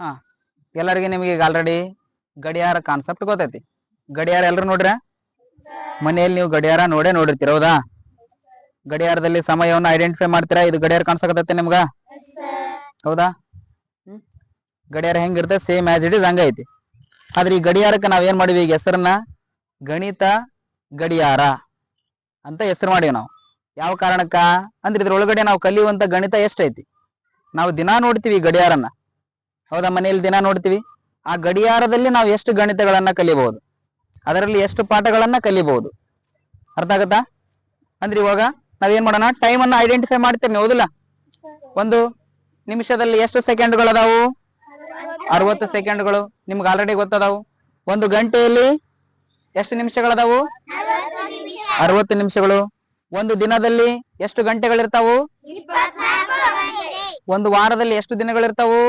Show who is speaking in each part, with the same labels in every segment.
Speaker 1: ಹಾ. ಎಲ್ಲರಿಗೆ ನಿಮಗೆ ಈಗ ಆಲ್ರೆಡಿ ಗಡಿಯಾರ ಕಾನ್ಸೆಪ್ಟ್ ಗೊತ್ತೈತಿ. ಗಡಿಯಾರ ಎಲ್ಲರೂ ನೋಡ್ರ? ಮನೆಯಲ್ಲಿ ನೀವು ಗಡಿಯಾರ ನೋಡೇ ನೋಡಿರ್ತೀರ, ಹೌದಾ? ಗಡಿಯಾರದಲ್ಲಿ ಸಮಯವನ್ನು ಐಡೆಂಟಿಫೈ ಮಾಡ್ತೀರಾ? ಇದು ಗಡಿಯಾರ ಕಾಣಿಸಕತ್ತೈತೆ ನಿಮ್ಗ? ಹೌದಾ? ಗಡಿಯಾರ ಹೆಂಗಿರುತ್ತೆ? ಸೇಮ್ ಆಸ್ ಇಟ್ ಇಸ್ ಹಂಗ ಐತಿ. ಆದ್ರೆ ಈ ಗಡಿಯಾರಕ್ಕೆ ನಾವ್ ಏನ್ ಮಾಡಿವಿ? ಈಗ ಹೆಸರನ್ನ ಗಣಿತ ಗಡಿಯಾರ ಅಂತ ಹೆಸರು ಮಾಡಿವಿ ನಾವು. ಯಾವ ಕಾರಣಕ್ಕ? ಅಂದ್ರೆ ಇದ್ರೊಳಗಡೆ ನಾವು ಕಲಿಯುವಂತ ಗಣಿತ ಎಷ್ಟೈತಿ? ನಾವು ದಿನಾ ನೋಡ್ತೀವಿ ಗಡಿಯಾರನ್ನ. ಹೌದಾ? ಮನೆಯಲ್ಲಿ ದಿನ ನೋಡ್ತೀವಿ. ಆ ಗಡಿಯಾರದಲ್ಲಿ ನಾವು ಎಷ್ಟು ಗಣಿತಗಳನ್ನ ಕಲಿಬಹುದು? ಅದರಲ್ಲಿ ಎಷ್ಟು ಪಾಠಗಳನ್ನ ಕಲಿಬಹುದು? ಅರ್ಥ ಆಗತ್ತಾ? ಅಂದ್ರೆ ಇವಾಗ ನಾವೇನ್ ಮಾಡೋಣ? ಟೈಮ್ ಅನ್ನ ಐಡೆಂಟಿಫೈ ಮಾಡ್ತೇನೆ ಹೌದಿಲ್ಲ? ಒಂದು ನಿಮಿಷದಲ್ಲಿ ಎಷ್ಟು ಸೆಕೆಂಡ್ಗಳು ಅದಾವು? ಅರವತ್ತು ಸೆಕೆಂಡ್ಗಳು ನಿಮ್ಗೆ ಆಲ್ರೆಡಿ ಗೊತ್ತದಾವು. ಒಂದು ಗಂಟೆಯಲ್ಲಿ ಎಷ್ಟು ನಿಮಿಷಗಳದಾವು ಅರವತ್ತು ನಿಮಿಷಗಳು. ಒಂದು ದಿನದಲ್ಲಿ ಎಷ್ಟು ಗಂಟೆಗಳಿರ್ತಾವು? ಒಂದು ವಾರದಲ್ಲಿ ಎಷ್ಟು ದಿನಗಳಿರ್ತಾವು?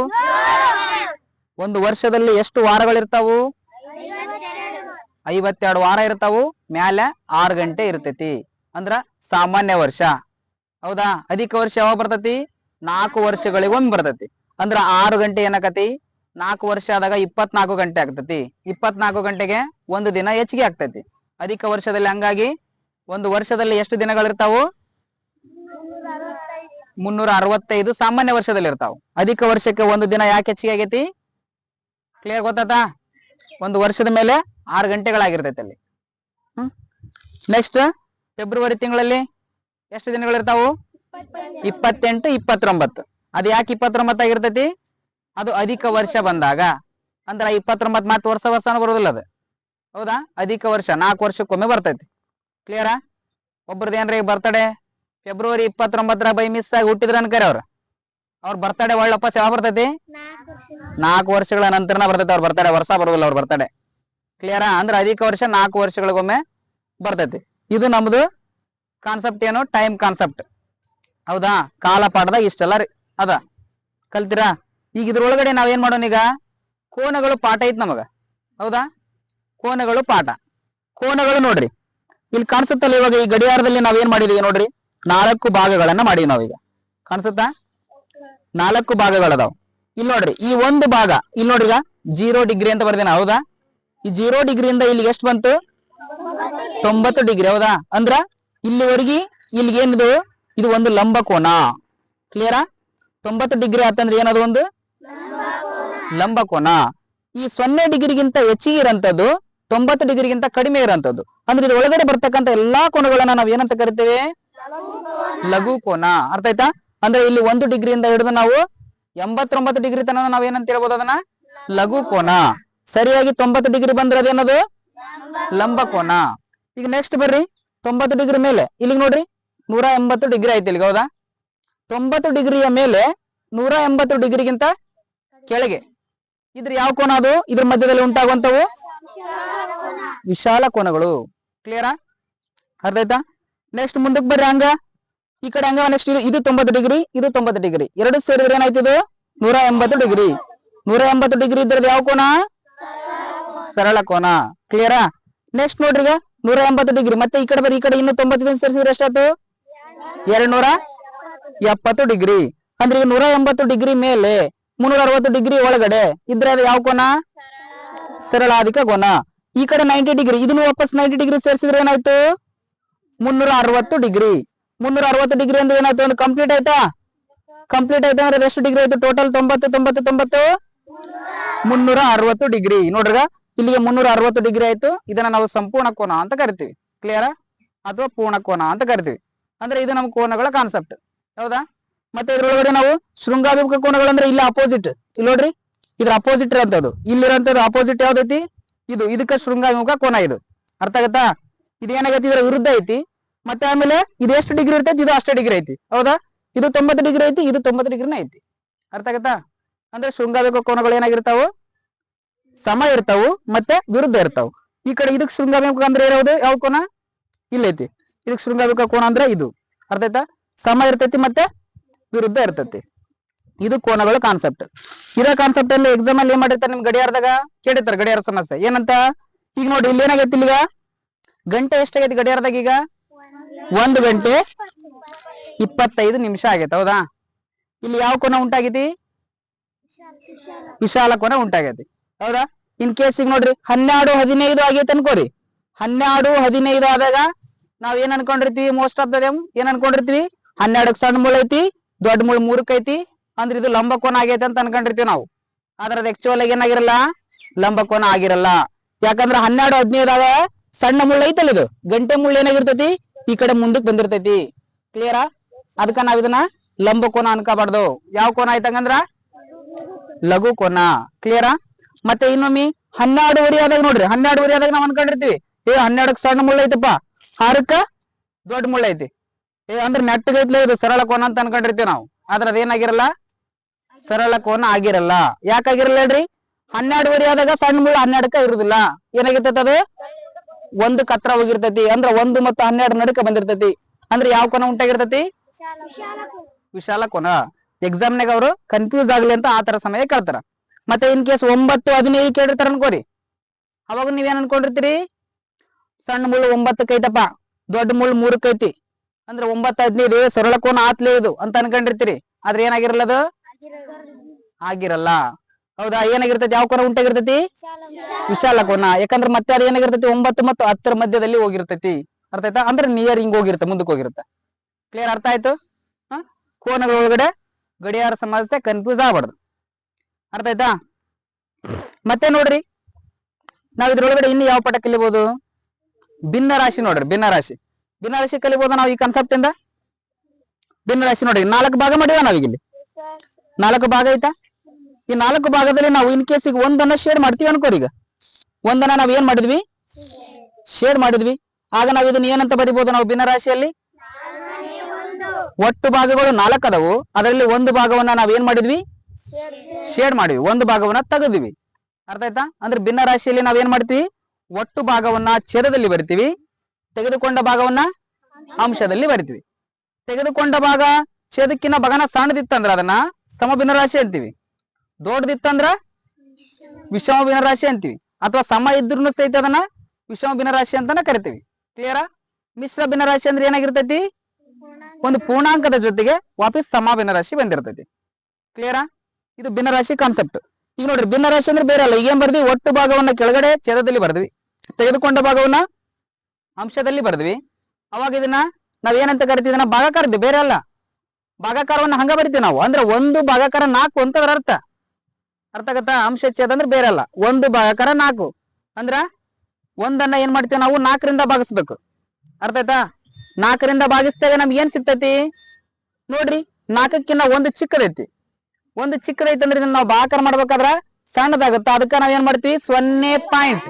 Speaker 1: ಒಂದು ವರ್ಷದಲ್ಲಿ ಎಷ್ಟು ವಾರಗಳಿರ್ತಾವು? ಐವತ್ತೆರಡು ವಾರ ಇರ್ತಾವು. ಮ್ಯಾಲೆ ಆರು ಗಂಟೆ ಇರ್ತೈತಿ. ಅಂದ್ರ ಸಾಮಾನ್ಯ ವರ್ಷ. ಹೌದಾ? ಅಧಿಕ ವರ್ಷ ಯಾವಾಗ ಬರ್ತೈತಿ? ನಾಲ್ಕು ವರ್ಷಗಳಿಗೊಮ್ಮೆ ಬರ್ತೈತಿ. ಅಂದ್ರ ಆರು ಗಂಟೆ ಏನಕತಿ? ನಾಲ್ಕು ವರ್ಷ ಆದಾಗ ಇಪ್ಪತ್ನಾಲ್ಕು ಗಂಟೆ ಆಗ್ತತಿ. ಇಪ್ಪತ್ನಾಲ್ಕು ಗಂಟೆಗೆ ಒಂದು ದಿನ ಹೆಚ್ಚಿಗೆ ಆಗ್ತೈತಿ. ಅಧಿಕ ವರ್ಷದಲ್ಲಿ ಹಂಗಾಗಿ ಒಂದು ವರ್ಷದಲ್ಲಿ ಎಷ್ಟು ದಿನಗಳಿರ್ತಾವು? ಮುನ್ನೂರ ಅರವತ್ತೈದು ಸಾಮಾನ್ಯ ವರ್ಷದಲ್ಲಿ ಇರ್ತಾವ. ಅಧಿಕ ವರ್ಷಕ್ಕೆ ಒಂದು ದಿನ ಯಾಕೆ ಹೆಚ್ಚಿಗೆ ಆಗೈತಿ? ಕ್ಲಿಯರ್ ಗೊತ್ತಾತ ಒಂದು ವರ್ಷದ ಮೇಲೆ ಆರು ಗಂಟೆಗಳಾಗಿರ್ತೈತೆ ಅಲ್ಲಿ. ಹ್ಮ್? ನೆಕ್ಸ್ಟ್ ಫೆಬ್ರವರಿ ತಿಂಗಳಲ್ಲಿ ಎಷ್ಟು ದಿನಗಳಿರ್ತಾವು ಇಪ್ಪತ್ತೆಂಟು, ಇಪ್ಪತ್ತೊಂಬತ್ತು. ಅದು ಯಾಕೆ ಇಪ್ಪತ್ತೊಂಬತ್ತು ಆಗಿರ್ತೈತಿ? ಅದು ಅಧಿಕ ವರ್ಷ ಬಂದಾಗ. ಅಂದ್ರ ಇಪ್ಪತ್ತೊಂಬತ್ತು ಮತ್ತೆ ವರ್ಷ ವರ್ಷನೂ ಬರೋದಿಲ್ಲ ಅದು. ಹೌದಾ? ಅಧಿಕ ವರ್ಷ, ನಾಲ್ಕು ವರ್ಷಕ್ಕೊಮ್ಮೆ ಬರ್ತೈತಿ. ಕ್ಲಿಯರಾ ಒಬ್ರದ್ದು ಏನ್ರ ಬರ್ತಡೆ ಫೆಬ್ರವರಿ ಇಪ್ಪತ್ತೊಂಬತ್ತರ ಬೈ ಮಿಸ್ ಆಗಿ ಹುಟ್ಟಿದ್ರ ಅನ್ಕರಿ ಅವ್ರ. ಅವ್ರ ಬರ್ತಡೆ ಒಳ್ಳೆ ವಾಪಸ್ ಯಾವಾಗ ಬರ್ತೈತಿ? ನಾಲ್ಕು ವರ್ಷಗಳ ನಂತರನ ಬರ್ತೈತಿ ಅವ್ರ ಬರ್ತಡೆ ವರ್ಷ ಬರೋದಿಲ್ಲ ಅವ್ರ ಬರ್ತಡೆ ಕ್ಲಿಯರಾ ಅಂದ್ರೆ ಅಧಿಕ ವರ್ಷ ನಾಲ್ಕು ವರ್ಷಗಳಿಗೊಮ್ಮೆ ಬರ್ತೈತಿ. ಇದು ನಮ್ದು ಕಾನ್ಸೆಪ್ಟ್ ಏನು? ಟೈಮ್ ಕಾನ್ಸೆಪ್ಟ್ ಹೌದಾ? ಕಾಲ ಪಾಠದಾಗ ಇಷ್ಟೆಲ್ಲ ರೀ. ಅದ. ಕಲ್ತೀರಾ? ಈಗ ಇದ್ರೊಳಗಡೆ ನಾವೇನ್ ಮಾಡೋಣ ಈಗ ಕೋನಗಳು ಪಾಠ ಐತ್ ನಮಗ. ಹೌದಾ? ಕೋನಗಳು ಪಾಠ. ಕೋನಗಳು ನೋಡ್ರಿ. ಇಲ್ಲಿ ಕಾಣಿಸುತ್ತಲ್ಲ ಇವಾಗ ಈ ಗಡಿಯಾರದಲ್ಲಿ ನಾವೇನ್ ಮಾಡಿದೀವಿ ನೋಡ್ರಿ? ನಾಲ್ಕು ಭಾಗಗಳನ್ನ ಮಾಡಿವಿ ನಾವೀಗ. ಕಾಣಿಸುತ್ತಾ? ನಾಲ್ಕು ಭಾಗಗಳದಾವ್. ಇಲ್ಲಿ ನೋಡ್ರಿ, ಈ ಒಂದು ಭಾಗ ಇಲ್ಲಿ ನೋಡ್ರಿ ಈಗ ಜೀರೋ ಡಿಗ್ರಿ ಅಂತ ಬರ್ದೇನ, ಹೌದಾ? ಈ ಜೀರೋ ಡಿಗ್ರಿಯಿಂದ ಇಲ್ಲಿಗೆ ಎಷ್ಟು ಬಂತು? ತೊಂಬತ್ತು ಡಿಗ್ರಿ, ಹೌದಾ? ಅಂದ್ರ ಇಲ್ಲಿವರೆಗೆ ಇಲ್ಲಿ ಏನಿದು? ಇದು ಒಂದು ಲಂಬ ಕೋನ. ಕ್ಲಿಯರಾ ತೊಂಬತ್ತು ಡಿಗ್ರಿ ಆತಂದ್ರೆ ಏನದು ಒಂದು? ಲಂಬ ಕೋನ. ಈ ಸೊನ್ನೆ ಡಿಗ್ರಿಗಿಂತ ಹೆಚ್ಚಿಗೆ ಇರೋಂಥದ್ದು, ತೊಂಬತ್ತು ಡಿಗ್ರಿಗಿಂತ ಕಡಿಮೆ ಇರೋಂಥದ್ದು. ಅಂದ್ರೆ ಇದು ಒಳಗಡೆ ಬರ್ತಕ್ಕಂಥ ಎಲ್ಲಾ ಕೋನಗಳನ್ನ ನಾವ್ ಏನಂತ ಕರಿತೇವೆ? ಲಘು ಕೋನ. ಅರ್ಥ ಆಯ್ತಾ? ಅಂದ್ರೆ ಇಲ್ಲಿ ಒಂದು ಡಿಗ್ರಿಯಿಂದ ಹಿಡಿದು ನಾವು ಎಂಬತ್ತೊಂಬತ್ತು ಡಿಗ್ರಿ ತನಕ ನಾವ್ ಏನಂತ ಹೇಳ್ಬೋದು ಅದನ್ನ? ಲಘು ಕೋನ. ಸರಿಯಾಗಿ ತೊಂಬತ್ತು ಡಿಗ್ರಿ ಬಂದ್ರೆ ಅದೇನದು? ಲಂಬ ಕೋನ. ಈಗ ನೆಕ್ಸ್ಟ್ ಬರ್ರಿ. ತೊಂಬತ್ತು ಡಿಗ್ರಿ ಮೇಲೆ. ಇಲ್ಲಿಗೆ ನೋಡ್ರಿ. ನೂರ ಎಂಬತ್ತು ಡಿಗ್ರಿ ಆಯ್ತು ಇಲ್ಲಿಗೆ ಹೌದಾ? ತೊಂಬತ್ತು ಡಿಗ್ರಿಯ ಮೇಲೆ ನೂರ ಎಂಬತ್ತು ಡಿಗ್ರಿಗಿಂತ ಕೆಳಗೆ. ಇದ್ರ ಯಾವ ಕೋನ ಅದು? ಇದ್ರ ಮಧ್ಯದಲ್ಲಿ ಉಂಟಾಗುವಂತವು ವಿಶಾಲ ಕೋನಗಳು. ಕ್ಲಿಯರಾ ಅರ್ಧ ಆಯ್ತಾ? ನೆಕ್ಸ್ಟ್ ಮುಂದಕ್ಕೆ ಬರ್ರಿ ಹಂಗ. ಈ ಕಡೆ ಹಂಗ ನೆಕ್ಸ್ಟ್ ಇದು ಇದು ತೊಂಬತ್ತು ಡಿಗ್ರಿ, ಇದು ತೊಂಬತ್ತು ಡಿಗ್ರಿ. ಎರಡು ಸೇರಿದ್ರೆ ಏನಾಯ್ತು ಇದು? ನೂರ ಎಂಬತ್ತು ಡಿಗ್ರಿ. ನೂರ ಎಂಬತ್ತು ಡಿಗ್ರಿ ಇದ್ರದ್ದು ಯಾವ ಕೋನ? ಸರಳ ಕೋನ. ಕ್ಲಿಯರಾ ನೆಕ್ಸ್ಟ್ ನೋಡ್ರಿ ಈಗ. ನೂರ ಎಂಬತ್ತು ಡಿಗ್ರಿ. ಮತ್ತೆ ಈ ಕಡೆ ಬರೀ ಈ ಕಡೆ ಇನ್ನು ತೊಂಬತ್ತು ಸೇರಿಸಿದ್ರೆ ಎಷ್ಟಾಯ್ತು? ಎರಡ್ ನೂರ ಎಪ್ಪತ್ತು ಡಿಗ್ರಿ. ಅಂದ್ರೆ ಈಗ ನೂರ ಎಂಬತ್ತು ಡಿಗ್ರಿ ಮೇಲೆ ಮುನ್ನೂರ ಅರವತ್ತು ಡಿಗ್ರಿ ಒಳಗಡೆ ಇದ್ರೆ ಅದು ಯಾವ ಕೋನ? ಸರಳಾಧಿಕ ಕೋನ. ಈ ಕಡೆ ನೈಂಟಿ ಡಿಗ್ರಿ. ಇದನ್ನು ವಾಪಸ್ ನೈಂಟಿ ಡಿಗ್ರಿ ಸೇರಿಸಿದ್ರೆ ಏನಾಯ್ತು? ಮುನ್ನೂರ ಅರವತ್ತು ಡಿಗ್ರಿ. ಮುನ್ನೂರ ಅರವತ್ತು ಡಿಗ್ರಿ ಅಂದ್ರೆ ಏನಾಯ್ತು? ಒಂದು ಕಂಪ್ಲೀಟ್ ಆಯ್ತಾ? ಕಂಪ್ಲೀಟ್ ಆಯ್ತಾ ಅಂದ್ರೆ ಎಷ್ಟು ಡಿಗ್ರಿ ಆಯ್ತು? ಟೋಟಲ್ ತೊಂಬತ್ತು ತೊಂಬತ್ತು ತೊಂಬತ್ತು? ಮುನ್ನೂರ ಅರವತ್ತು ಡಿಗ್ರಿ ನೋಡ್ರಿಗ, ಇಲ್ಲಿಗೆ ಮುನ್ನೂರ ಅರವತ್ತು ಡಿಗ್ರಿ ಆಯ್ತು. ಇದನ್ನ ನಾವು ಸಂಪೂರ್ಣ ಕೋನ ಅಂತ ಕರಿತೀವಿ. ಕ್ಲಿಯರಾ ಅಥವಾ ಪೂರ್ಣ ಕೋನ ಅಂತ ಕರಿತೀವಿ. ಅಂದ್ರೆ ಇದು ನಮ್ಮ ಕೋನಗಳ ಕಾನ್ಸೆಪ್ಟ್ ಹೌದಾ? ಮತ್ತೆ ಇದ್ರೊಳಗಡೆ ನಾವು ಶೃಂಗಾಭಿಮುಖ ಕೋನಗಳು ಅಂದ್ರೆ ಇಲ್ಲಿ ಅಪೋಸಿಟ್ ಇಲ್ಲಿ ನೋಡ್ರಿ, ಇದ್ರ ಅಪೋಸಿಟ್ ಇರೋಂಥದ್ದು. ಇಲ್ಲಿರೋಂಥದ್ದು ಅಪೋಸಿಟ್ ಯಾವ್ದೈತಿ? ಇದು. ಇದಕ್ಕ ಶೃಂಗಾಭಿಮುಖ ಕೋನ ಇದು. ಅರ್ಥ ಆಗತ್ತಾ? ಇದು ಏನಾಗೈತಿ ಇದರ ವಿರುದ್ಧ ಐತಿ. ಮತ್ತೆ ಆಮೇಲೆ ಇದು ಎಷ್ಟು ಡಿಗ್ರಿ ಇರ್ತೈತಿ? ಇದು ಅಷ್ಟೇ ಡಿಗ್ರಿ ಐತಿ. ಹೌದಾ? ಇದು ತೊಂಬತ್ತು ಡಿಗ್ರಿ ಐತಿ, ಇದು ತೊಂಬತ್ತು ಡಿಗ್ರಿನ ಐತಿ. ಅರ್ಥ ಆಗತ್ತಾ? ಅಂದ್ರೆ ಶೃಂಗಾವೇಗ ಕೋನಗಳು ಏನಾಗಿರ್ತಾವು? ಸಮ ಇರ್ತಾವು, ಮತ್ತೆ ವಿರುದ್ಧ ಇರ್ತಾವು. ಈ ಕಡೆ ಇದಕ್ ಶೃಂಗಾವೇಗ ಅಂದ್ರೆ ಇರೋದು ಯಾವ ಕೋನ ಇಲ್ಲೈತಿ ಇದಕ್ ಶೃಂಗಾವೇಗ ಕೋನ ಅಂದ್ರೆ ಇದು. ಅರ್ಥ ಆಯ್ತಾ? ಸಮ ಇರ್ತೈತಿ ಮತ್ತೆ ವಿರುದ್ಧ ಇರ್ತೈತಿ. ಇದು ಕೋನಗಳ ಕಾನ್ಸೆಪ್ಟ್ ಇದೇ ಕಾನ್ಸೆಪ್ಟ್ ಅಲ್ಲಿ ಎಕ್ಸಾಮ್ ಅಲ್ಲಿ ಏನ್ ಮಾಡಿರ್ತಾರೆ ನಿಮ್ ಗಡಿಯಾರದಾಗ? ಕೇಳಿರ್ತಾರೆ ಗಡಿಯಾರ ಸಮಸ್ಯೆ. ಏನಂತ? ಈಗ ನೋಡಿ, ಇಲ್ಲಿ ಏನಾಗೈತಿ ಇಲ್ಲಿಗ? ಗಂಟೆ ಎಷ್ಟಾಗೈತಿ ಗಡಿಯಾರದಾಗ ಈಗ? ಒಂದು ಗಂಟೆ ಇಪ್ಪತ್ತೈದು ನಿಮಿಷ ಆಗೈತೆ, ಹೌದಾ? ಇಲ್ಲಿ ಯಾವ ಕೋನ ಉಂಟಾಗೈತಿ ವಿಶಾಲ ಕೋನ ಉಂಟಾಗೈತಿ, ಹೌದಾ? ಇನ್ ಕೇಸ್ ಈಗ ನೋಡ್ರಿ, ಹನ್ನೆರಡು ಹದಿನೈದು ಆಗೈತೆ ಅನ್ಕೋರಿ. ಹನ್ನೆರಡು ಹದಿನೈದು ಆದಾಗ ನಾವ್ ಏನ್ ಅನ್ಕೊಂಡಿರ್ತೀವಿ? ಮೋಸ್ಟ್ ಆಫ್ ದ ಏನ್ ಅನ್ಕೊಂಡಿರ್ತೀವಿ? ಹನ್ನೆರಡಕ್ ಸಣ್ಣ ಮುಳ್ಳು ಐತಿ, ದೊಡ್ಡ ಮುಳ್ಳು ಮೂರಕ್ ಐತಿ, ಅಂದ್ರೆ ಇದು ಲಂಬ ಕೋನ ಆಗೈತೆ ಅಂತ ಅನ್ಕೊಂಡಿರ್ತೀವಿ ನಾವು. ಆದ್ರ ಅದು ಆಕ್ಚುಲ್ ಆಗಿ ಏನಾಗಿರಲ್ಲ? ಲಂಬ ಕೋನ ಆಗಿರಲ್ಲ. ಯಾಕಂದ್ರ ಹನ್ನೆರಡು ಹದಿನೈದಾಗ ಸಣ್ಣ ಮುಳ್ಳು ಐತಲ್ಲ ಇದು? ಗಂಟೆ ಮುಳ್ಳು ಏನಾಗಿರ್ತೈತಿ? ಈ ಕಡೆ ಮುಂದಕ್ ಬಂದಿರ್ತೈತಿ. ಕ್ಲಿಯರಾ ಅದಕ್ಕ ನಾವ್ ಇದನ್ನ ಲಂಬ ಕೋನ ಅನ್ಕೋಬಾರ್ದು. ಯಾವ ಕೋನ ಆಯ್ತಂಗಂದ್ರ? ಲಘು ಕೋನ. ಕ್ಲಿಯರಾ ಮತ್ತೆ ಇನ್ನೊಮ್ಮೆ ಹನ್ನೆರಡುವರೆ ಆದಾಗ ನೋಡ್ರಿ. ಹನ್ನೆರಡುವರೆ ಆದಾಗ ನಾವ್ ಅನ್ಕೊಂಡಿರ್ತೀವಿ. ಏ, ಹನ್ನೆರಡಕ್ ಸಣ್ಣ ಮುಳ್ಳ ಐತಪ್ಪ. ಹಾರಕ್ಕ ದೊಡ್ಡ ಮುಳ್ಳ ಐತಿ. ಏ, ಅಂದ್ರೆ ನೆಟ್ಟಗೈತ್ಲೆ ಇದು ಸರಳ ಕೋನ ಅಂತ ಅನ್ಕೊಂಡಿರ್ತೀವಿ ನಾವು. ಆದ್ರ ಅದೇನಾಗಿರಲ್ಲ? ಸರಳ ಕೋನ ಆಗಿರಲ್ಲ. ಯಾಕಾಗಿರಲ್ಲ ಹೇಳ್ರಿ? ಹನ್ನೆರಡುವರೆ ಆದಾಗ ಸಣ್ಣ ಮುಳ್ಳು ಹನ್ನೆರಡಕ್ಕ ಇರುದಿಲ್ಲ. ಏನಾಗಿರ್ತದ ಒಂದು ಕತ್ರ ಹೋಗಿರ್ತೈತಿ, ಅಂದ್ರ ಒಂದು ಮತ್ತು ಹನ್ನೆರಡು ನಡುಕ ಬಂದಿರ್ತೈತಿ. ಅಂದ್ರೆ ಯಾವ ಕೋನ ಉಂಟಾಗಿರ್ತೈತಿ ವಿಶಾಲ ಕೋನ ಎಕ್ಸಾಮ್ನಾಗ ಅವರು ಕನ್ಫ್ಯೂಸ್ ಆಗ್ಲಿ ಅಂತ ಆತರ ತರ ಸಮಯ ಕೇಳ್ತಾರ. ಮತ್ತೆ ಇನ್ ಕೇಸ್ ಒಂಬತ್ತು, ಹದಿನೈದು ಕೇಳಿರ್ತಾರ ಅನ್ಕೋರಿ. ಅವಾಗ ನೀವೇನ್ ಅನ್ಕೊಂಡಿರ್ತೀರಿ? ಸಣ್ಣ ಮುಳ್ಳು ಒಂಬತ್ತಕ್ಕೆ ಕೈತಪ್ಪ, ದೊಡ್ಡ ಮುಳ್ಳು ಮೂರಕ್ಕೆ ಐತಿ ಅಂದ್ರೆ ಒಂಬತ್ತು, ಹದಿನೈದು ಸರಳ ಕೋನ ಆತ್ಲೇ ಇದು ಅಂತ ಅನ್ಕೊಂಡಿರ್ತೀರಿ. ಆದ್ರೆ ಏನಾಗಿರಲ್ಲ ಅದು? ಆಗಿರಲ್ಲ. ಹೌದಾ? ಏನಾಗಿರ್ತೈತಿ? ಯಾವ ಕೋನ ಉಂಟಾಗಿರ್ತೈತಿ? ವಿಶಾಲ ಕೋನ ಯಾಕಂದ್ರೆ ಮತ್ತೆ ಅದು ಏನಾಗಿರ್ತೈತಿ? ಒಂಬತ್ತು ಮತ್ತು ಹತ್ತರ ಮಧ್ಯದಲ್ಲಿ ಹೋಗಿರ್ತೈತಿ. ಅರ್ಥ ಆಯ್ತಾ? ಅಂದ್ರೆ ನಿಯರ್ ಹಿಂಗ್ ಹೋಗಿರುತ್ತೆ, ಮುಂದಕ್ಕೆ ಹೋಗಿರುತ್ತೆ. ಕ್ಲಿಯರ್ ಅರ್ಥ ಆಯ್ತು? ಕೋನಗಳ ಒಳಗಡೆ ಗಡಿಯಾರ ಸಮಸ್ಯೆ ಕನ್ಫ್ಯೂಸ್ ಆಗ್ಬಾರ್ದು. ಅರ್ಥ ಆಯ್ತಾ? ಮತ್ತೆ ನೋಡ್ರಿ. ನಾವ್ ಇದ್ರೊಳಗಡೆ ಇನ್ನು ಯಾವ ಪಾಠ ಕಲಿಬಹುದು ಭಿನ್ನ ರಾಶಿ ನೋಡ್ರಿ, ಭಿನ್ನ ರಾಶಿ. ಭಿನ್ನ ರಾಶಿ ಕಲಿಬಹುದು ನಾವು ಈ ಕನ್ಸೆಪ್ಟ್ ಇಂದ? ಭಿನ್ನ ರಾಶಿ ನೋಡ್ರಿ, ನಾಲ್ಕು ಭಾಗ ಮಾಡಿವ ನಾವೀಗ ಇಲ್ಲಿ ನಾಲ್ಕು ಭಾಗ ಐತಾ ಈ ನಾಲ್ಕು ಭಾಗದಲ್ಲಿ ನಾವು ಇನ್ ಕೇಸ್ ಒಂದನ್ನ ಶೇಡ್ ಮಾಡ್ತೀವಿ ಅನ್ಕೋರಿ ಈಗ. ಒಂದನ್ನ ನಾವ್ ಏನ್ ಮಾಡಿದ್ವಿ? ಶೇಡ್ ಮಾಡಿದ್ವಿ. ಆಗ ನಾವ್ ಇದನ್ನ ಏನಂತ ಬರಿಬಹುದು ನಾವು ಭಿನ್ನರಾಶಿಯಲ್ಲಿ ಒಟ್ಟು ಭಾಗಗಳು ನಾಲ್ಕು ಅದಾವು. ಅದರಲ್ಲಿ ಒಂದು ಭಾಗವನ್ನ ನಾವ್ ಏನ್ ಮಾಡಿದ್ವಿ? ಶೇಡ್ ಮಾಡಿವಿ ಒಂದು ಭಾಗವನ್ನ ತೆಗೆದ್ವಿ ಅರ್ಥ ಆಯ್ತಾ? ಅಂದ್ರೆ ಭಿನ್ನ ರಾಶಿಯಲ್ಲಿ ನಾವ್ ಏನ್ ಮಾಡ್ತೀವಿ? ಒಟ್ಟು ಭಾಗವನ್ನ ಛೇದದಲ್ಲಿ ಬರಿತೀವಿ. ತೆಗೆದುಕೊಂಡ ಭಾಗವನ್ನ ಅಂಶದಲ್ಲಿ ಬರಿತೀವಿ. ತೆಗೆದುಕೊಂಡ ಭಾಗ ಛೇದಕ್ಕಿನ ಭಾಗನ ಸಣ್ಣದಿತ್ತಂದ್ರ ಅದನ್ನ ಸಮಭಿನ್ನ ರಾಶಿ ಅಂತೀವಿ. ದೊಡ್ಡದಿತ್ತಂದ್ರ ವಿಷಮ ಭಿನ್ನ ರಾಶಿ ಅಂತೀವಿ. ಅಥವಾ ಸಮ ಇದ್ರೂ ಸಹಿತ ಅದನ್ನ ವಿಷಮ ಭಿನ್ನ ರಾಶಿ ಅಂತಾನೆ ಕರಿತೀವಿ. ಕ್ಲಿಯರಾ ಮಿಶ್ರ ಭಿನ್ನ ರಾಶಿ ಅಂದ್ರೆ ಏನಾಗಿರ್ತೈತಿ? ಒಂದು ಪೂರ್ಣಾಂಕದ ಜೊತೆಗೆ ವಾಪಸ್ ಸಮ ಭಿನ್ನ ರಾಶಿ ಬಂದಿರ್ತೈತಿ. ಕ್ಲಿಯರಾ ಇದು ಭಿನ್ನ ರಾಶಿ ಕಾನ್ಸೆಪ್ಟ್ ಈಗ ನೋಡ್ರಿ, ಭಿನ್ನ ರಾಶಿ ಅಂದ್ರೆ ಬೇರೆ ಅಲ್ಲ. ಏನ್ ಬರ್ದ್ವಿ? ಒಟ್ಟು ಭಾಗವನ್ನ ಕೆಳಗಡೆ ಛೇದದಲ್ಲಿ ಬರ್ದ್ವಿ. ತೆಗೆದುಕೊಂಡ ಭಾಗವನ್ನ ಅಂಶದಲ್ಲಿ ಬರ್ದ್ವಿ. ಅವಾಗ ಇದನ್ನ ನಾವ್ ಏನಂತ ಕರಿತೀವಿ? ಇದನ್ನ ಭಾಗಕಾರದ್ವಿ ಬೇರೆ ಅಲ್ಲ. ಭಾಗಾಕಾರವನ್ನ ಹಂಗ ಬರಿತೀವಿ ನಾವು. ಅಂದ್ರೆ ಒಂದು ಭಾಗಾಕಾರ ನಾಲ್ಕು ಅಂತ ಅದರ ಅರ್ಥ. ಅರ್ಥ ಆಗತ್ತಾ ಅಂಶ ಛೇದ ಅಂದ್ರೆ ಬೇರೆ ಅಲ್ಲ ಒಂದು ಭಾಗಕರ ನಾಲ್ಕು. ಅಂದ್ರ ಒಂದನ್ನ ಏನ್ ಮಾಡ್ತೀವಿ ನಾವು? ನಾಲ್ಕರಿಂದ ಭಾಗಿಸ್ಬೇಕು. ಅರ್ಥ ಆಯ್ತಾ? ನಾಲ್ಕರಿಂದ ಭಾಗಿಸ್ತೇವೆ ನಮ್ಗೆ ಏನ್ ಸಿಗ್ತೈತಿ? ನೋಡ್ರಿ, ನಾಲ್ಕಕ್ಕಿನ್ನ ಒಂದು ಚಿಕ್ಕದೈತಿ. ಒಂದು ಚಿಕ್ಕದೈತಿ ಅಂದ್ರೆ ನಾವು ಭಾಗಾಕಾರ ಮಾಡ್ಬೇಕಾದ್ರ ಸಣ್ಣದಾಗತ್ತ? ಅದಕ್ಕ ನಾವ್ ಏನ್ ಮಾಡ್ತೀವಿ? ಸೊನ್ನೆ ಪಾಯಿಂಟ್.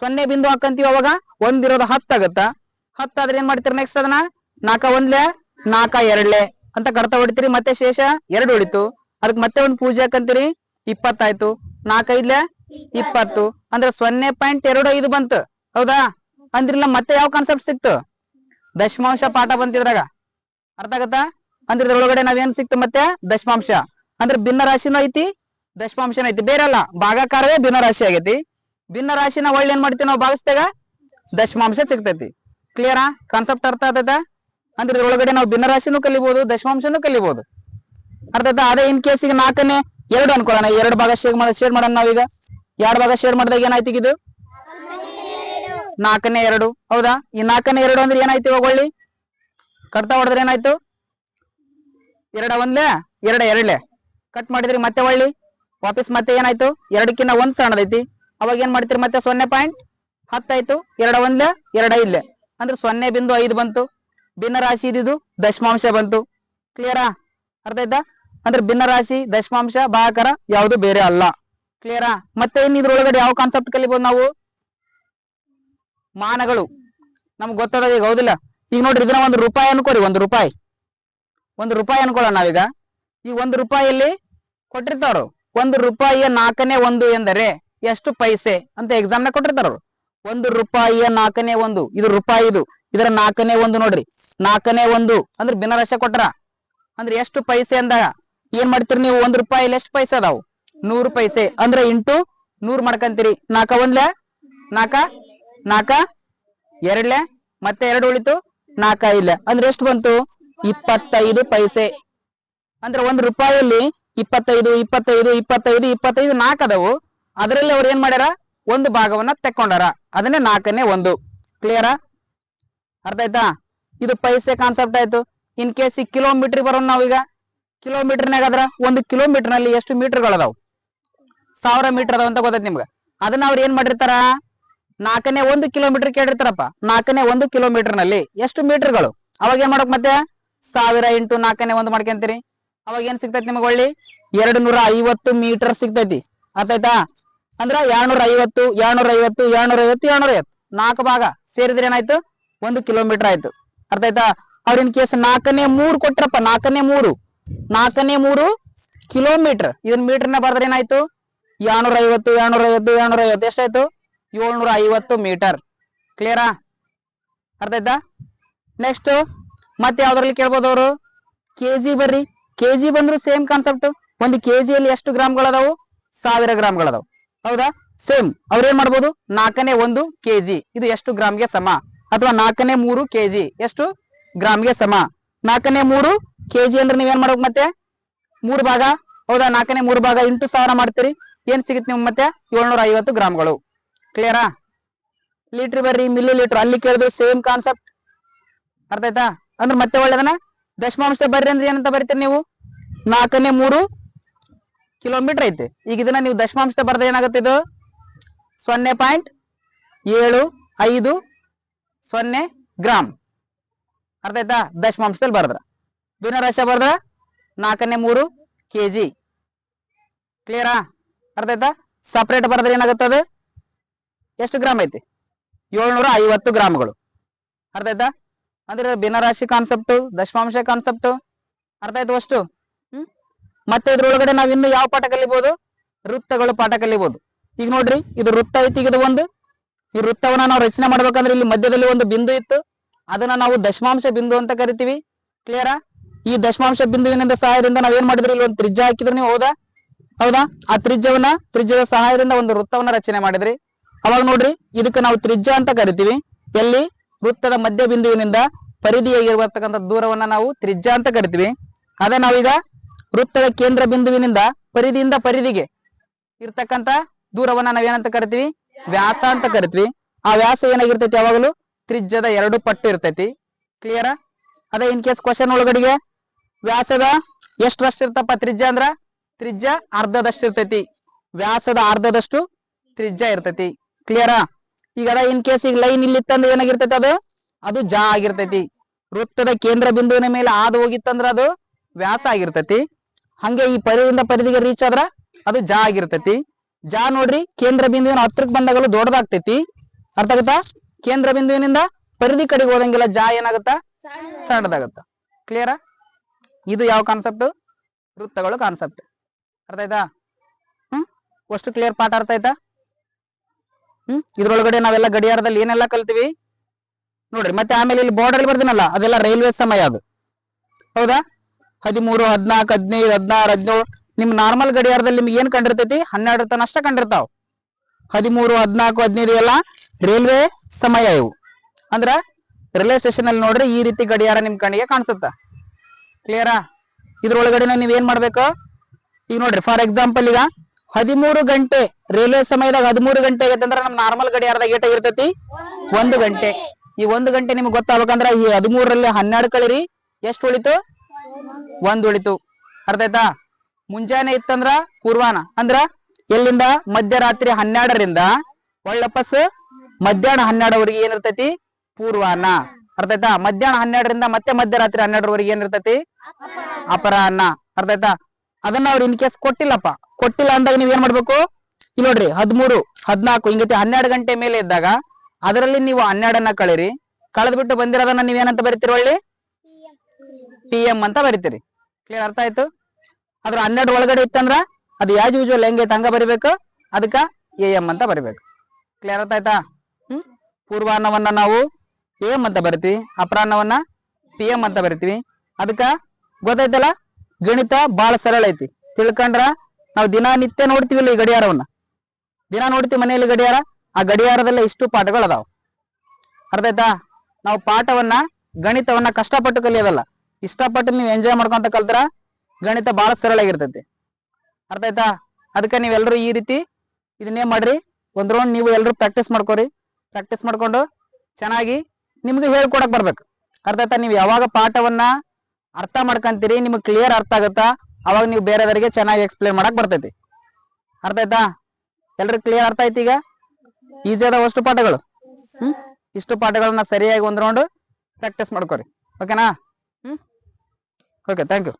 Speaker 1: ಸೊನ್ನೆ ಬಿಂದು ಹಾಕಂತೀವಿ ಅವಾಗ ಒಂದಿರೋದು ಹತ್ತಾಗತ್ತ? ಹತ್ತಾದ್ರೆ ಏನ್ ಮಾಡ್ತೀರಿ ನೆಕ್ಸ್ಟ್ ಅದನ್ನ? ನಾಲ್ಕ ಒಂದ್ಲೆ, ನಾಲ್ಕ ಎರಡ್ಲೆ ಅಂತ ಕಡತ ಹೊಡಿತೀರಿ. ಮತ್ತೆ ಶೇಷ ಎರಡು ಹೊಡಿತು. ಅದಕ್ಕೆ ಮತ್ತೆ ಒಂದು ಪೂಜೆ ಹಾಕಂತೀರಿ. ಇಪ್ಪತ್ತಾಯ್ತು. ನಾಲ್ಕೈದ್ಲೆ? ಇಪ್ಪತ್ತು. ಅಂದ್ರೆ ಸೊನ್ನೆ ಪಾಯಿಂಟ್ ಎರಡು ಐದು ಬಂತು. ಹೌದಾ? ಅಂದ್ರಿಲ್ಲ ಮತ್ತೆ ಯಾವ ಕಾನ್ಸೆಪ್ಟ್ ಸಿಕ್ತು? ದಶಮಾಂಶ ಪಾಠ ಬಂತಿದ್ರಾಗ ಅರ್ಥ ಆಗತ್ತಾ? ಅಂದ್ರೆ ಇದ್ರೊಳಗಡೆ ನಾವೇನ್ ಸಿಕ್ತು ಮತ್ತೆ? ದಶಮಾಂಶ. ಅಂದ್ರೆ ಭಿನ್ನ ರಾಶಿನೂ ಐತಿ, ದಶಮಾಂಶನೂ ಐತಿ. ಬೇರೆ ಅಲ್ಲ, ಭಾಗಾಕಾರವೇ ಭಿನ್ನ ರಾಶಿ ಆಗೈತಿ. ಭಿನ್ನ ರಾಶಿನ ಒಳ್ಳೆ ಏನ್ ಮಾಡ್ತೀವಿ ನಾವು ಭಾಗಿಸಿದಾಗ ದಶಮಾಂಶ ಸಿಗ್ತೈತಿ. ಕ್ಲಿಯರಾ ಕಾನ್ಸೆಪ್ಟ್ ಅರ್ಥ ಆತದ ಅಂದ್ರೆ ಇದ್ರೊಳಗಡೆ ನಾವು ಭಿನ್ನ ರಾಶಿನೂ ಕಲಿಬಹುದು ದಶಮಾಂಶನೂ ಕಲಿಬಹುದು ಅರ್ಥ ಆಯ್ತಾ ಅದೇ ಇನ್ ಕೇಸಿಗೆ ನಾಲ್ಕನೇ ಎರಡು ಅನ್ಕೊಳ್ಳೋಣ ಎರಡು ಭಾಗ ಶೇರ್ ಮಾಡ ಶೇರ್ ಮಾಡೋಣ ನಾವೀಗ. ಎರಡು ಭಾಗ ಶೇರ್ ಮಾಡಿದಾಗ ಏನಾಯ್ತು ಇದು? ನಾಲ್ಕನೇ ಎರಡು, ಹೌದಾ? ಈ ನಾಲ್ಕನೇ ಎರಡು ಅಂದ್ರೆ ಏನಾಯ್ತು ಇವಾಗ ಒಳ್ಳಿ? ಕಟ್ತಾ ಹೊಡೆದ್ರೆ ಏನಾಯ್ತು? ಎರಡ ಒಂದ್ಲೆ? ಎರಡ ಎರಡ್ಲೆ. ಕಟ್ ಮಾಡಿದ್ರಿ ಮತ್ತೆ ಒಳ್ಳಿ? ವಾಪಸ್ ಮತ್ತೆ ಏನಾಯ್ತು? ಎರಡಕ್ಕಿಂತ ಒಂದ್ ಸಣ್ಣದೈತಿ. ಅವಾಗ ಏನ್ ಮಾಡ್ತೀರಿ ಮತ್ತೆ? ಸೊನ್ನೆ ಪಾಯಿಂಟ್ ಹತ್ತಾಯ್ತು. ಎರಡ ಒಂದ್ಲೆ, ಎರಡ ಇಲ್ಲೆ. ಅಂದ್ರೆ ಸೊನ್ನೆ ಬಿಂದು ಐದು ಬಂತು. ಭಿನ್ನ ರಾಶಿ ಇದಿದು ದಶಮಾಂಶ ಬಂತು. ಕ್ಲಿಯರಾ ಅರ್ಥ ಆಯ್ತಾ? ಅಂದ್ರೆ ಭಿನ್ನ ರಾಶಿ, ದಶಮಾಂಶ, ಭಾಗಕರ ಯಾವುದು ಬೇರೆ ಅಲ್ಲ. ಕ್ಲಿಯರಾ ಮತ್ತೆ ಇನ್ ಇದ್ರೊಳಗಡೆ ಯಾವ ಕಾನ್ಸೆಪ್ಟ್ ಕಲಿಬಹುದು ನಾವು? ಮಾನಗಳು. ನಮ್ಗೆ ಗೊತ್ತದ ಈಗ ಹೌದಿಲ್ಲ? ಈಗ ನೋಡ್ರಿ, ಇದನ್ನ ಒಂದು ರೂಪಾಯಿ ಅನ್ಕೋರಿ, ಒಂದು ರೂಪಾಯಿ. ಒಂದು ರೂಪಾಯಿ ಅನ್ಕೊಳ್ಳೋಣ ನಾವೀಗ. ಈ ಒಂದು ರೂಪಾಯಿಯಲ್ಲಿ ಕೊಟ್ಟಿರ್ತಾವ್ರು. ಒಂದು ರೂಪಾಯಿಯ ನಾಲ್ಕನೇ ಒಂದು ಎಂದರೆ ಎಷ್ಟು ಪೈಸೆ ಅಂತ ಎಕ್ಸಾಮ್ನ ಕೊಟ್ಟಿರ್ತಾರ ಒಂದು ರೂಪಾಯಿಯ ನಾಲ್ಕನೇ ಒಂದು. ಇದು ರೂಪಾಯಿ ಇದು. ಇದರ ನಾಲ್ಕನೇ ಒಂದು ನೋಡ್ರಿ. ನಾಲ್ಕನೇ ಒಂದು. ಅಂದ್ರೆ ಭಿನ್ನರಾಶ ಕೊಟ್ರ. ಅಂದ್ರೆ ಎಷ್ಟು ಪೈಸೆ ಅಂದಾಗ? ಏನ್ ಮಾಡ್ತೀರಿ ನೀವು? ಒಂದ್ ರೂಪಾಯಿ ಎಷ್ಟು ಪೈಸೆ ಅದಾವು? ನೂರು ಪೈಸೆ. ಅಂದ್ರೆ ಇಂಟು ನೂರ್ ಮಾಡ್ಕಂತೀರಿ. ನಾಕ ಒಂದ್ಲೆ? ನಾಕ? ನಾಕ? ಎರಡ್ಲೆ? ಮತ್ತೆ ಎರಡು ಉಳಿತು? ನಾಕ ಇಲ್ಲ ಅಂದ್ರೆ ಎಷ್ಟು ಬಂತು? ಇಪ್ಪತ್ತೈದು ಪೈಸೆ. ಅಂದ್ರೆ ಒಂದ್ ರೂಪಾಯಲ್ಲಿ ಇಪ್ಪತ್ತೈದು ಇಪ್ಪತ್ತೈದು ಇಪ್ಪತ್ತೈದು ಇಪ್ಪತ್ತೈದು ನಾಲ್ಕು ಅದಾವು. ಅದರಲ್ಲಿ ಅವ್ರು ಏನ್ ಮಾಡ್ಯಾರ? ಒಂದು ಭಾಗವನ್ನ ತೆಕ್ಕೊಂಡಾರ. ಅದನ್ನೇ ನಾಲ್ಕನೇ ಒಂದು. ಕ್ಲಿಯರಾ ಅರ್ಥ ಆಯ್ತಾ? ಇದು ಪೈಸೆ ಕಾನ್ಸೆಪ್ಟ್ ಆಯ್ತು. ಇನ್ ಕೇಸ್ ಕಿಲೋಮೀಟರ್ ಬರೋಣ ನಾವೀಗ. ಕಿಲೋಮೀಟರ್ನಾಗ ಅದ್ರ ಒಂದು ಕಿಲೋಮೀಟರ್ನಲ್ಲಿ ಎಷ್ಟು ಮೀಟರ್ಗಳದಾವ್? ಸಾವಿರ ಮೀಟರ್ ಅದಾವ ಅಂತ ಗೊತ್ತೈತಿ ನಿಮ್ಗೆ. ಅದನ್ನ ಅವ್ರು ಏನ್ ಮಾಡಿರ್ತಾರ? ನಾಲ್ಕನೇ ಒಂದು ಕಿಲೋಮೀಟರ್ ಕೇಳಿರ್ತಾರಪ್ಪ. ನಾಲ್ಕನೇ ಒಂದು ಕಿಲೋಮೀಟರ್ನಲ್ಲಿ ಎಷ್ಟು ಮೀಟರ್ಗಳು? ಅವಾಗ ಏನ್ ಮಾಡಕ್ ಮತ್ತೆ? ಸಾವಿರ ಇಂಟು ನಾಲ್ಕನೇ ಒಂದು ಮಾಡ್ಕೊಂತೀರಿ. ಅವಾಗ ಏನ್ ಸಿಗ್ತೈತಿ ನಿಮಗೆ ಒಳ್ಳಿ? ಎರಡು ನೂರ ಐವತ್ತು ಮೀಟರ್ ಸಿಗ್ತೈತಿ. ಅರ್ಥಾಯ್ತಾ ಅಂದ್ರ ಏಳ್ನೂರ ಐವತ್ತು ಎರಡ್ನೂರ ಐವತ್ತು ಎರಡ್ನೂರ ಐವತ್ತು ಎರಡ್ನೂರ ಐವತ್ತು ನಾಲ್ಕು ಭಾಗ ಸೇರಿದ್ರೆ ಏನಾಯ್ತು? ಒಂದು ಕಿಲೋಮೀಟರ್ ಆಯ್ತು. ಅರ್ಥ ಆಯ್ತಾ ಅವ್ರ ಇನ್ ಕೇಸ್ ನಾಲ್ಕನೇ ಮೂರು ಕೊಟ್ರಪ್ಪ, ನಾಲ್ಕನೇ ಮೂರು. ನಾಲ್ಕನೇ ಮೂರು ಕಿಲೋಮೀಟರ್. ಇದನ್ನ ಮೀಟರ್ನ ಬರೆದ್ರೆ ಏನಾಯ್ತು? ಏಳ್ನೂರ ಐವತ್ತು ಏಳ್ನೂರ ಐವತ್ತು ಏಳ್ನೂರ ಐವತ್ತು ಎಷ್ಟಾಯ್ತು? ಏಳ್ನೂರ ಐವತ್ತು ಮೀಟರ್ ಕ್ಲಿಯರಾ ಅರ್ಥ ಆಯ್ತಾ? ನೆಕ್ಸ್ಟ್ ಮತ್ತೆ ಯಾವ್ದ್ರಲ್ಲಿ ಕೇಳ್ಬೋದು ಅವರು? ಕೆಜಿ ಬರ್ರಿ. ಕೆಜಿ ಬಂದ್ರು ಸೇಮ್ ಕಾನ್ಸೆಪ್ಟ್ ಒಂದು ಕೆಜಿಯಲ್ಲಿ ಎಷ್ಟು ಗ್ರಾಮ್ಗಳದಾವು? ಸಾವಿರ ಗ್ರಾಮ್ಗಳದಾವು. ಹೌದಾ? ಸೇಮ್ ಅವ್ರೇನ್ ಮಾಡ್ಬೋದು? ನಾಲ್ಕನೇ ಒಂದು ಕೆಜಿ ಇದು ಎಷ್ಟು ಗ್ರಾಮ್ಗೆ ಸಮ? ಅಥವಾ ನಾಲ್ಕನೇ ಮೂರು ಕೆಜಿ ಎಷ್ಟು? ಗ್ರಾಮ್ಗೆ ಸಮ. ನಾಲ್ಕನೇ ಮೂರು ಕೆಜಿ ಅಂದ್ರೆ ನೀವೇನ್ ಮಾಡ್ಬೇಕು ಮತ್ತೆ? ಮೂರು ಭಾಗ. ಹೌದಾ? ನಾಲ್ಕನೇ ಮೂರು ಭಾಗ ಎಂಟು ಸಾವಿರ ಮಾಡ್ತೀರಿ. ಏನ್ ಸಿಗುತ್ತೆ ನಿಮ್ಗೆ ಮತ್ತೆ? ಏಳ್ನೂರ ಐವತ್ತು ಗ್ರಾಮ್ಗಳು ಕ್ಲಿಯರಾ ಲೀಟರ್ ಬರ್ರಿ ಮಿಲ್ಲಿ ಲೀಟರ್ ಅಲ್ಲಿ ಕೇಳಿದ್ರು ಸೇಮ್ ಕಾನ್ಸೆಪ್ಟ್ ಅರ್ಥ ಆಯ್ತಾ? ಅಂದ್ರೆ ಮತ್ತೆ ಒಳ್ಳೇದನ? ದಶಮಾಂಶ ಬರ್ರಿ ಅಂದ್ರೆ ಏನಂತ ಬರೀತೀರಿ ನೀವು? ನಾಲ್ಕನೇ ಮೂರು ಕಿಲೋಮೀಟರ್ ಐತೆ. ಈಗ ಇದನ್ನ ನೀವು ದಶಮಾಂಶ ಬರ್ದ ಏನಾಗುತ್ತೆ ಇದು? ಸೊನ್ನೆ ಪಾಯಿಂಟ್ ಏಳು ಐದು ಸೊನ್ನೆ ಗ್ರಾಮ್. ಅರ್ಥ ಆಯ್ತಾ? ದಶಮಾಂಶದಲ್ಲಿ ಬರ್ದ್ರ. ಭಿನ್ನರಾಶ ಬರ್ದ್ರ ನಾಲ್ಕನೇ ಮೂರು ಕೆ ಜಿ ಕ್ಲಿಯರಾ ಅರ್ಥ ಆಯ್ತಾ ಸಪ್ರೇಟ್ ಬರ್ದ್ರೆ ಏನಾಗುತ್ತದೆ ಎಷ್ಟು ಗ್ರಾಮ್ ಐತಿ? ಏಳ್ನೂರ ಐವತ್ತು ಗ್ರಾಮ್ಗಳು. ಅರ್ಥ ಆಯ್ತಾ ಅಂದ್ರೆ ಭಿನ್ನರಾಶಿ ಕಾನ್ಸೆಪ್ಟ್ ದಶಮಾಂಶ ಕಾನ್ಸೆಪ್ಟ್ ಅರ್ಥ ಆಯ್ತು ಅಷ್ಟು? ಹ್ಮ್? ಮತ್ತೆ ಇದ್ರೊಳಗಡೆ ನಾವ್ ಇನ್ನು ಯಾವ ಪಾಠ ಕಲಿಬಹುದು ವೃತ್ತಗಳು ಪಾಠ ಕಲಿಬಹುದು ಈಗ ನೋಡ್ರಿ, ಇದು ವೃತ್ತ ಐತಿ, ಇದು ಒಂದು. ಈ ವೃತ್ತವನ್ನ ನಾವು ರಚನೆ ಮಾಡ್ಬೇಕಂದ್ರೆ ಇಲ್ಲಿ ಮಧ್ಯದಲ್ಲಿ ಒಂದು ಬಿಂದು ಇತ್ತು. ಅದನ್ನ ನಾವು ದಶಮಾಂಶ ಬಿಂದು ಅಂತ ಕರಿತೀವಿ. ಕ್ಲಿಯರಾ ಈ ದಶಮಾಂಶ ಬಿಂದುವಿನಿಂದ ಸಹಾಯದಿಂದ ನಾವೇನ್ ಮಾಡಿದ್ರಿ? ಇಲ್ಲಿ ಒಂದು ತ್ರಿಜ್ಯ ಹಾಕಿದ್ರು ನೀವು, ಹೌದಾ? ಹೌದಾ? ಆ ತ್ರಿಜ್ಯವನ್ನ, ತ್ರಿಜ್ಯದ ಸಹಾಯದಿಂದ ಒಂದು ವೃತ್ತವನ್ನ ರಚನೆ ಮಾಡಿದ್ರಿ. ಅವಾಗ ನೋಡ್ರಿ, ಇದಕ್ಕೆ ನಾವು ತ್ರಿಜ್ಯ ಅಂತ ಕರಿತೀವಿ. ಎಲ್ಲಿ? ವೃತ್ತದ ಮಧ್ಯ ಬಿಂದುವಿನಿಂದ ಪರಿಧಿಯಾಗಿರ್ತಕ್ಕಂಥ ದೂರವನ್ನ ನಾವು ತ್ರಿಜ್ಯ ಅಂತ ಕರಿತೀವಿ. ಅದೇ ನಾವೀಗ ವೃತ್ತದ ಕೇಂದ್ರ ಬಿಂದುವಿನಿಂದ ಪರಿಧಿಯಿಂದ ಪರಿಧಿಗೆ ಇರ್ತಕ್ಕಂಥ ದೂರವನ್ನ ನಾವೇನಂತ ಕರಿತೀವಿ? ವ್ಯಾಸ ಅಂತ ಕರಿತೀವಿ. ಆ ವ್ಯಾಸ ಏನಾಗಿರ್ತೈತಿ ಯಾವಾಗಲೂ ತ್ರಿಜ್ಯದ ಎರಡು ಪಟ್ಟು ಇರ್ತೈತಿ. ಕ್ಲಿಯರಾ ಅದೇ ಇನ್ ಕೇಸ್ ಕ್ವಶನ್ ಒಳಗಡೆಗೆ. ವ್ಯಾಸದ ಎಷ್ಟರಷ್ಟು ಇರ್ತಪ್ಪ ತ್ರಿಜ್ಯ ಅಂದ್ರ? ತ್ರಿಜ್ಯ ಅರ್ಧದಷ್ಟು ಇರ್ತೈತಿ. ವ್ಯಾಸದ ಅರ್ಧದಷ್ಟು ತ್ರಿಜ್ಯ ಇರ್ತೈತಿ. ಕ್ಲಿಯರಾ ಈಗ ಅದ ಇನ್ ಕೇಸ್ ಈಗ ಲೈನ್ ಇಲ್ಲಿ ಇತ್ತಂದ್ರೆ ಏನಾಗಿರ್ತೈತಿ ಅದು? ಅದು ಜಾ ಆಗಿರ್ತೈತಿ. ವೃತ್ತದ ಕೇಂದ್ರ ಬಿಂದುವಿನ ಮೇಲೆ ಹಾದು ಹೋಗಿತ್ತಂದ್ರ ಅದು ವ್ಯಾಸ ಆಗಿರ್ತೈತಿ. ಹಂಗೆ ಈ ಪರಿಧಿಯಿಂದ ಪರಿಧಿಗೆ ರೀಚ್ ಆದ್ರ ಅದು ಜಾ ಆಗಿರ್ತೈತಿ. ಜಾ ನೋಡ್ರಿ, ಕೇಂದ್ರ ಬಿಂದುವಿನ ಹತ್ರಕ್ ಬಂದಾಗಲೂ ದೊಡ್ಡದಾಗ್ತೈತಿ. ಅರ್ಥ ಆಗುತ್ತಾ? ಕೇಂದ್ರ ಬಿಂದುವಿನಿಂದ ಪರಿಧಿ ಕಡೆಗೆ ಹೋದಂಗೆಲ್ಲ ಜಾ ಏನಾಗುತ್ತಾ? ಸಣ್ಣದಾಗತ್ತ. ಕ್ಲಿಯರಾ ಇದು ಯಾವ ಕಾನ್ಸೆಪ್ಟ್ ವೃತ್ತಗಳು ಕಾನ್ಸೆಪ್ಟ್ ಅರ್ಥ ಆಯ್ತಾ? ಹ್ಮ್? ಅಷ್ಟು ಕ್ಲಿಯರ್ ಪಾಠ ಅರ್ಥ ಆಯ್ತಾ? ಹ್ಮ್? ಇದ್ರೊಳಗಡೆ ನಾವೆಲ್ಲ ಗಡಿಯಾರದಲ್ಲಿ ಏನೆಲ್ಲ ಕಲ್ತೀವಿ? ನೋಡ್ರಿ, ಮತ್ತೆ ಆಮೇಲೆ ಇಲ್ಲಿ ಬಾರ್ಡರ್ ಬರ್ದಿನಲ್ಲ ಅದೆಲ್ಲ ರೈಲ್ವೆ ಸಮಯ ಅದು. ಹೌದಾ? ಹದಿಮೂರು, ಹದಿನಾಲ್ಕು, ಹದಿನೈದು, ಹದಿನಾರು, ಹದಿನೇಳು, ನಿಮ್ ನಾರ್ಮಲ್ ಗಡಿಯಾರದಲ್ಲಿ ನಿಮ್ಗೆ ಏನ್ ಕಂಡಿರ್ತೈತಿ? ಹನ್ನೆರಡು ತನ ಅಷ್ಟ ಕಂಡಿರ್ತಾವ. ಹದಿಮೂರು, ಹದಿನಾಲ್ಕು, ಹದಿನೈದು ಎಲ್ಲ ರೈಲ್ವೆ ಸಮಯ ಇವು. ಅಂದ್ರ ರೈಲ್ವೆ ಸ್ಟೇಷನ್ ಅಲ್ಲಿ ನೋಡ್ರಿ ಈ ರೀತಿ ಗಡಿಯಾರ ನಿಮ್ ಕಣ್ಣಿಗೆ ಕಾಣಿಸುತ್ತ? ಕ್ಲಿಯರಾ ಇದ್ರೊಳಗಡೆ ನೀವ್ ಏನ್ ಮಾಡ್ಬೇಕು? ಈಗ ನೋಡ್ರಿ ಫಾರ್ ಎಕ್ಸಾಂಪಲ್ ಈಗ ಹದಿಮೂರು ಗಂಟೆ ರೈಲ್ವೆ ಸಮಯದಾಗ ಹದಿಮೂರು ಗಂಟೆ ಆಗೈತೆ ಅಂದ್ರೆ ನಮ್ ನಾರ್ಮಲ್ ಗಡಿಯಾರದಾಗ ಏಟ ಇರ್ತೈತಿ? ಒಂದು ಗಂಟೆ. ಈ ಒಂದು ಗಂಟೆ ನಿಮ್ಗೆ ಗೊತ್ತಾಗ್ಬೇಕಂದ್ರ ಈ ಹದಿಮೂರರಲ್ಲಿ ಹನ್ನೆರಡು ಕಳಿರಿ. ಎಷ್ಟು ಉಳಿತು? ಒಂದ್ ಉಳಿತು. ಅರ್ಥ ಆಯ್ತಾ? ಮುಂಜಾನೆ ಇತ್ತಂದ್ರ ಪೂರ್ವಾನ ಅಂದ್ರ ಎಲ್ಲಿಂದ? ಮಧ್ಯರಾತ್ರಿ ಹನ್ನೆರಡರಿಂದ, ಒಳ್ಳಪಸ್ ಮಧ್ಯಾಹ್ನ ಹನ್ನೆರಡವರೆಗೆ ಏನಿರ್ತೈತಿ? ಪೂರ್ವಾನ. ಅರ್ಥ ಆಯ್ತಾ? ಮಧ್ಯಾಹ್ನ ಹನ್ನೆರಡರಿಂದ ಮತ್ತೆ ಮಧ್ಯರಾತ್ರಿ ಹನ್ನೆರಡರವರೆಗೆ ಏನಿರ್ತೈತಿ? ಅಪರಾಹ್ನ ಅರ್ಥ ಆಯ್ತಾ? ಅದನ್ನ ಅವ್ರು ಇನ್ ಕೇಸ್ ಕೊಟ್ಟಿಲ್ಲಪ್ಪ. ಕೊಟ್ಟಿಲ್ಲ ಅಂದಾಗ ನೀವ್ ಏನ್ ಮಾಡ್ಬೇಕು? ಇಲ್ಲಿ ನೋಡ್ರಿ, ಹದ್ಮೂರು, ಹದ್ನಾಲ್ಕು, ಹಿಂಗತಿ ಹನ್ನೆರಡು ಗಂಟೆ ಮೇಲೆ ಇದ್ದಾಗ ಅದರಲ್ಲಿ ನೀವು ಹನ್ನೆರಡನ್ನ ಕಳಿರಿ. ಕಳೆದ್ಬಿಟ್ಟು ಬಂದಿರೋದನ್ನ ನೀವೇನಂತ ಬರಿತೀರಿ ಒಳ್ಳೆ ಪಿ ಎಂ ಅಂತ ಬರಿತೀರಿ. ಕ್ಲಿಯರ್ ಅರ್ಥ ಆಯ್ತು? ಅದ್ರ ಹನ್ನೆರಡು ಒಳಗಡೆ ಇತ್ತಂದ್ರ ಅದು ಯಾಜ್ ಯೂಜುವಲ್ ಹೆಂಗೈತೆ ಹಂಗ ಬರಿಬೇಕು. ಅದಕ್ಕ ಎ ಎಂ ಅಂತ ಬರಿಬೇಕು. ಕ್ಲಿಯರ್ ಅರ್ಥ ಆಯ್ತಾ? ಹ್ಮ್? ಪೂರ್ವಾನ್ನವನ್ನ ನಾವು ಎ ಅಂತ ಬರಿತೀವಿ, ಅಪರಾಹ್ನವನ್ನ ಪಿ ಎಂ ಅಂತ ಬರಿತೀವಿ. ಅದಕ್ಕ ಗೊತ್ತೈತಲ್ಲ ಗಣಿತ ಬಹಳ ಸರಳ ಐತಿ. ತಿಳ್ಕೊಂಡ್ರ ನಾವು ದಿನನಿತ್ಯ ನೋಡ್ತೀವಿಲ್ಲ ಈ ಗಡಿಯಾರವನ್ನ. ದಿನ ನೋಡ್ತೀವಿ ಮನೆಯಲ್ಲಿ ಗಡಿಯಾರ, ಆ ಗಡಿಯಾರದಲ್ಲೇ ಇಷ್ಟು ಪಾಠಗಳು ಅದಾವ. ಅರ್ಥ ಆಯ್ತಾ? ನಾವು ಪಾಠವನ್ನ, ಗಣಿತವನ್ನ ಕಷ್ಟಪಟ್ಟು ಕಲಿಯೋದಲ್ಲ. ಇಷ್ಟಪಟ್ಟು ನೀವು ಎಂಜಾಯ್ ಮಾಡ್ಕೊಂತ ಕಲ್ತರ ಗಣಿತ ಬಹಳ ಸರಳ ಆಗಿರ್ತೈತಿ. ಅರ್ಥ ಆಯ್ತಾ? ಅದಕ್ಕೆ ನೀವೆಲ್ಲರೂ ಈ ರೀತಿ ಇದನ್ನೇ ಮಾಡ್ರಿ. ಒಂದ್ ನೀವು ಎಲ್ಲರೂ ಪ್ರಾಕ್ಟೀಸ್ ಮಾಡ್ಕೊರಿ. ಪ್ರಾಕ್ಟೀಸ್ ಮಾಡ್ಕೊಂಡು ಚೆನ್ನಾಗಿ ನಿಮ್ಗೆ ಹೇಳ್ಕೊಡಕ್ ಬರ್ಬೇಕು. ಅರ್ಥ ನೀವು ಯಾವಾಗ ಪಾಠವನ್ನ ಅರ್ಥ ಮಾಡ್ಕೊಂತೀರಿ, ನಿಮ್ಗೆ ಕ್ಲಿಯರ್ ಅರ್ಥ ಆಗುತ್ತಾ? ಅವಾಗ ನೀವು ಬೇರೆಯವರಿಗೆ ಚೆನ್ನಾಗಿ ಎಕ್ಸ್ಪ್ಲೇನ್ ಮಾಡಕ್ ಬರ್ತೈತಿ. ಅರ್ಥ ಆಯ್ತಾ? ಎಲ್ರಿಗೂ ಕ್ಲಿಯರ್ ಅರ್ಥ ಆಯ್ತು ಈಗ? ಈಸಿ ಅದಾವ ಪಾಠಗಳು? ಹ್ಮ್? ಇಷ್ಟು ಪಾಠಗಳನ್ನ ಸರಿಯಾಗಿ ಒಂದ್ ರೌಂಡ್ ಪ್ರಾಕ್ಟೀಸ್ ಮಾಡ್ಕೊರಿ. ಓಕೆನಾ ಹ್ಮ್? Okay thank you